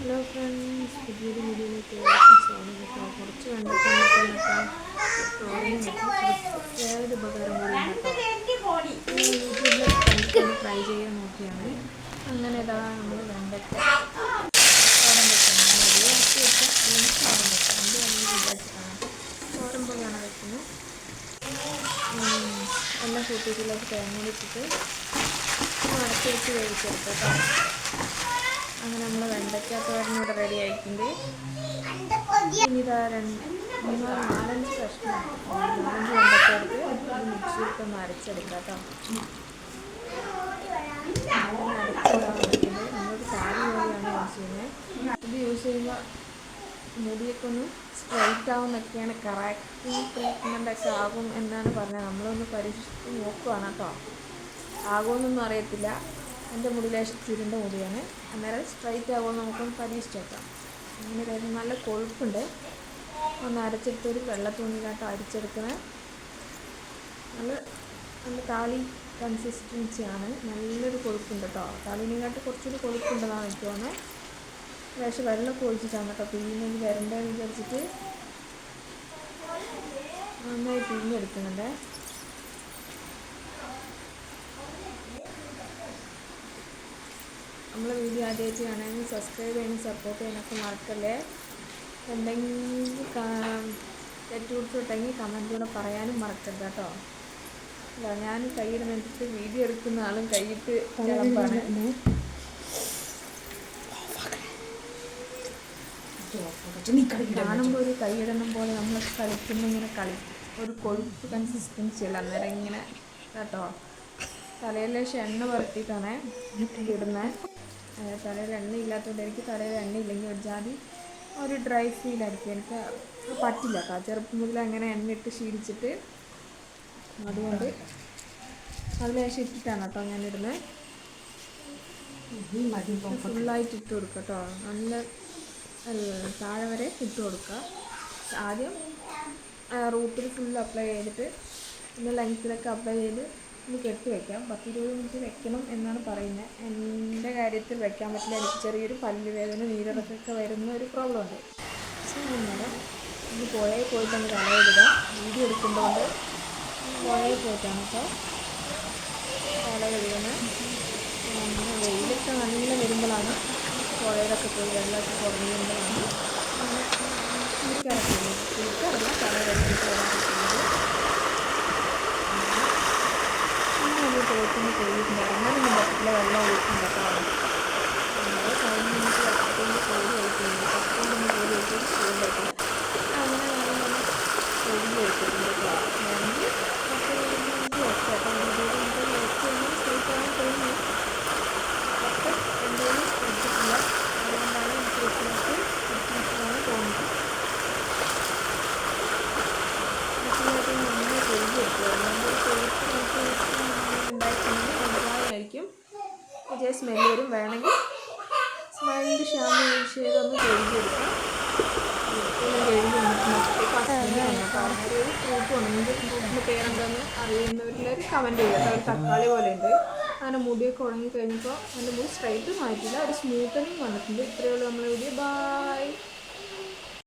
Hello friends പുതിയൊരു വീഡിയോയിലേക്ക് സ്വാഗതം. കുറച്ച് വേണ്ടത് ഉപകാരം കൂടി യൂട്യൂബിൽ ട്രൈ ചെയ്യാൻ നോക്കിയാണ്. അങ്ങനെ ഇതാ നമ്മൾ വെണ്ടക്ക തോരൻ ഇറക്കി വെക്കുന്നത്. ഉം, എല്ലാം കൂട്ടിയിട്ടിലേക്ക് തേങ്ങ വെച്ചിട്ട് അടച്ച് വെച്ച് വെണ്ടയ്ക്ക തോരനൂടെ റെഡി ആയിട്ടുണ്ട്. മരച്ചെടുക്കാം ഇതാ യൂസ് ചെയ്യുമ്പോൾ മുടിയൊക്കെ ഒന്ന് സ്ട്രൈറ്റ് ആവുന്നൊക്കെയാണ് കറക്റ്റ് ട്രീറ്റ്മെന്റ് ഒക്കെ ആകും എന്നാണ് പറഞ്ഞത് നമ്മളൊന്ന് പരീക്ഷിച്ച് നോക്കുവാണ് കേട്ടോ. ആകുമെന്നൊന്നും അറിയത്തില്ല. എന്റെ മുടി ചുരുണ്ട മുടിയാണ്. അന്നേരം സ്ട്രൈറ്റ് ആകുമ്പോൾ നമുക്കൊന്ന് പരീക്ഷിച്ച് നോക്കാം അങ്ങനെ കാര്യം നല്ല കൊഴുപ്പുണ്ട്. ഒന്ന് അരച്ചെടുത്ത് ഒരു വെള്ള തുണിയിലാട്ടോ അരിച്ചെടുക്കണേ. നല്ല നല്ല താളി കൺസിസ്റ്റൻസിയാണ് നല്ലൊരു കൊഴുപ്പുണ്ട് കേട്ടോ താളിനെക്കാട്ട് കുറച്ചൊരു കൊഴുപ്പുണ്ടെന്നാണ് എനിക്ക് തോന്നുന്നത്. ലേശം വെള്ളം ഒഴിച്ചിട്ടാണ് കേട്ടോ പിഴിഞ്ഞെങ്കിൽ വരണ്ടെന്ന് വിചാരിച്ചിട്ട് നന്നായി പിഴിഞ്ഞെടുക്കുന്നുണ്ട്. നമ്മളെ വീഡിയോ ആദ്യമായിട്ട് കാണാനും സബ്സ്ക്രൈബ് ചെയ്യാനും സപ്പോർട്ട് ചെയ്യാനൊക്കെ മറക്കല്ലേ? എന്തെങ്കിലും കൊടുത്തിട്ടുണ്ടെങ്കിൽ കമന്റിലൂടെ പറയാനും മറക്കരുത് കേട്ടോ. അല്ല ഞാൻ കൈയിടുന്നിട്ട് വീഡിയോ എടുക്കുന്ന ആളും കിളമ്പാണ് കാണുമ്പോൾ ഒരു കൈയിടണം പോലെ നമ്മൾ കളിക്കുമ്പോൾ ഇങ്ങനെ കളി ഒരു കൊഴുപ്പ് കൺസിസ്റ്റൻസി അല്ല അന്നേരം ഇങ്ങനെ കേട്ടോ. തലയിൽ എണ്ണ പുരട്ടിയിട്ടാണ് ഇടുന്നത് തലയിൽ എണ്ണ ഇല്ലാത്തതുകൊണ്ട് എനിക്ക് തലയിൽ എണ്ണ ഇല്ലെങ്കിൽ ഒരു ജാതി ഒരു ഡ്രൈ ഫീലായിരിക്കും എനിക്ക് പറ്റില്ല കേട്ടോ. ചെറുപ്പം മുതൽ അങ്ങനെ എണ്ണ ഇട്ട് ശീലിച്ചിട്ട് അതുകൊണ്ട് അത് ശേഷം ഇട്ടിട്ടാണ് കേട്ടോ ഞാൻ ഇടുന്നത് ഫുള്ളായിട്ട് ഇട്ട് കൊടുക്കുക കേട്ടോ. നല്ല താഴെ വരെ ഇട്ട് കൊടുക്കുക ആദ്യം റൂട്ടിൽ ഫുൾ അപ്ലൈ ചെയ്തിട്ട് പിന്നെ ലെങ്ത്തിലൊക്കെ അപ്ലൈ ചെയ്ത് ഒന്ന് കെട്ടി വയ്ക്കാം പത്ത് ഇരുപത് മിനിറ്റ് വെക്കണം എന്നാണ് പറയുന്നത്. എന്റെ കാര്യത്തിൽ വെക്കാൻ പറ്റില്ല. എനിക്ക് ചെറിയൊരു പല്ല് വേദന നീരിറക്കൊക്കെ വരുന്ന ഒരു പ്രോബ്ലം ഉണ്ട്. അന്നേരം ഇത് പുഴയിൽ പോയിട്ടാണ് തലയിടുക വീഡിയോ എടുക്കുന്നതുകൊണ്ട് പുഴയിൽ പോയിട്ടാണ് അപ്പോൾ തല കഴുകുന്നത് അങ്ങനെ വെയിലൊക്കെ നല്ല വരുമ്പോഴാണ് പുഴയിലൊക്കെ പോയി വെള്ളമൊക്കെ കുറഞ്ഞ് വരുമ്പോഴാണ്. കുളിക്കാറൊക്കെ കുളിക്കാറില്ല. തല ഒരു തോട്ടിന് പോയിട്ടുണ്ട് ഇറങ്ങാനൊന്നും പറ്റില്ല വെള്ളം ഒഴിക്കും കേട്ടോ നമ്മൾ കഴിഞ്ഞ മിനിറ്റ് വെള്ളത്തിന്റെ കോഴി ഒഴിക്കുന്നുണ്ട് കപ്പുകൊണ്ടൊന്ന് കോഴി ഒഴിച്ചിട്ട് ചെയ്യാൻ പറ്റില്ല അങ്ങനെ ഞാനിങ്ങനെ കോഴി ഒഴിച്ചിട്ടുണ്ട് കേട്ടോ വേണമെങ്കിൽ പത്ത് മിനിറ്റ് വെക്കാം കേട്ടോ വീഡിയോയിൽ നമുക്ക് വെച്ച് കഴിഞ്ഞാൽ സ്ട്രൈറ്റ് ആവാൻ തോന്നുന്നു പക്ഷേ എന്തെങ്കിലും വെച്ചിട്ടില്ല അതുകൊണ്ടാണ് എനിക്ക് വെക്കുന്നത് വെച്ചിട്ടാണ് തോന്നുന്നത് മറ്റുള്ളവർക്ക് നന്നായി കഴുകി വെക്കുക നമ്മുടെ കൊഴുപ്പ് നമുക്ക് ഉണ്ടായിട്ടുണ്ടെങ്കിൽ നന്നായിരിക്കും ഇതേ സ്മെല്ല് വരും. വേണമെങ്കിൽ സ്മെല്ലിന്റെ ഷാമ്പു യൂസ് ചെയ്തൊന്ന് കഴുകി എടുക്കാം. എല്ലാം കഴുകി ഒരു ഫ്രൂട്ട് ഉണ്ട് ഫ്രൂട്ടിന്റെ പേരെന്താന്ന് അറിയുന്നവരിലൊരു കമന്റ് കേട്ടോ ഒരു തക്കാളി പോലെ ഉണ്ട് അങ്ങനെ മുടിയൊക്കെ ഉണങ്ങി കഴിഞ്ഞപ്പോൾ അതിന്റെ മുടി സ്ട്രൈറ്റും മാറ്റില്ല ഒരു സ്മൂത്തനിങ് വന്നിട്ടുണ്ട്. ഇത്രയേ ഉള്ളൂ. നമ്മളെ വീഡിയോ ബായ്